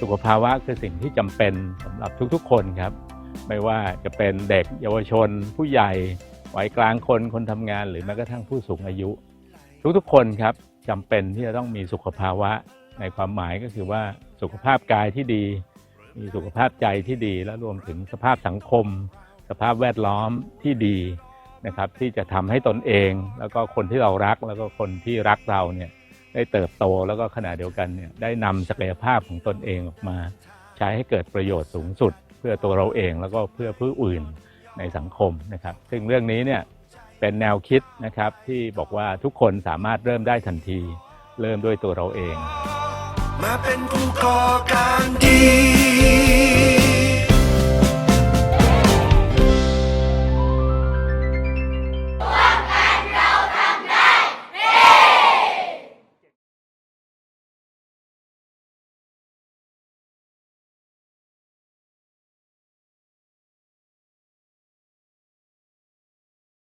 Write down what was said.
สุขภาวะคือสิ่งที่จำเป็นสำหรับทุกๆ คนครับ ไม่ว่าจะเป็นเด็กเยาวชน ผู้ใหญ่วัยกลางคนคนทำงาน หรือแม้กระทั่งผู้สูงอายุ ทุกๆ คนครับจำเป็นที่จะต้องมีสุขภาวะในความหมายก็คือว่าสุขภาพกายที่ดี มีสุขภาพใจที่ดี และรวมถึงสภาพสังคม สภาพแวดล้อมที่ดีนะครับ ที่จะทำให้ตนเอง แล้วก็คนที่เรารักแล้วก็คนที่รักเราเนี่ย ได้เติบโตแล้วก็ขณะเดียวกันเนี่ยได้นำศักยภาพของตนเองออกมา ใช้ให้เกิดประโยชน์สูงสุด เพื่อตัวเราเองแล้วก็เพื่อผู้อื่นในสังคมนะครับ ซึ่งเรื่องนี้เนี่ยเป็นแนวคิดนะครับที่บอกว่าทุกคนสามารถเริ่มได้ทันที เริ่มด้วยตัวเราเอง มาเป็นผู้ก่อการดี